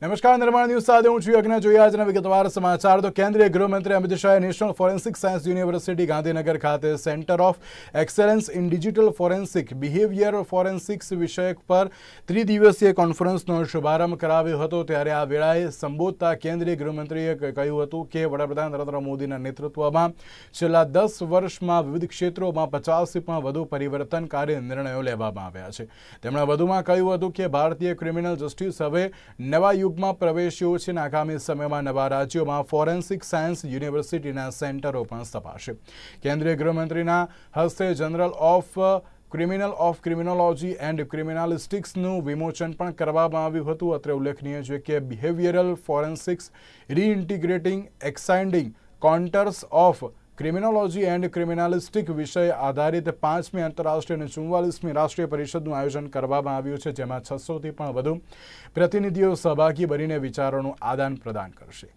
નમસ્કાર, નિર્માણ ન્યૂઝ સાથે હું છું યજ્ઞ. જોઈએ આજના વિગતવાર સમાચાર. તો કેન્દ્રીય ગૃહમંત્રી અમિત શાહે national forensic science university Gandhinagar ખાતે centre of excellence in digital forensic behaviour forensics વિષયક પર ત્રિદિવસીય કોન્ફરન્સનો શુભારંભ કરાવ્યો હતો. ત્યારે આ વેળાએ સંબોધતા કેન્દ્રીય ગૃહમંત્રીએ કહ્યું હતું કે, વડાપ્રધાન નરેન્દ્ર મોદીના નેતૃત્વમાં છેલ્લા દસ વર્ષમાં વિવિધ ક્ષેત્રોમાં પચાસથી પણ વધુ પરિવર્તનકારી નિર્ણયો લેવામાં આવ્યા છે. તેમણે વધુમાં કહ્યું હતું કે, ભારતીય ક્રિમિનલ જસ્ટિસ હવે નવા યુગમાં પ્રવેશ્યો છે અને આગામી સમયમાં નવા રાજ્યોમાં ફોરેન્સિક સાયન્સ યુનિવર્સિટીના સેન્ટરો પણ સ્થપાશે. કેન્દ્રીય ગૃહમંત્રીના હસ્તે journal of criminal of criminology and ક્રિમિનાલિસ્ટિક્સનું વિમોચન પણ કરવામાં આવ્યું હતું. અત્રે ઉલ્લેખનીય છે કે behavioural forensics reintegrating extending contours of criminology and criminalistic વિષય આધારિત પાંચમી આંતરરાષ્ટ્રીય અને ચુમ્વાલીસમી રાષ્ટ્રીય પરિષદનું આયોજન કરવામાં આવ્યું છે, જેમાં છસોથી પણ વધુ પ્રતિનિધિઓ સહભાગી બનીને વિચારોનું આદાન પ્રદાન કરશે.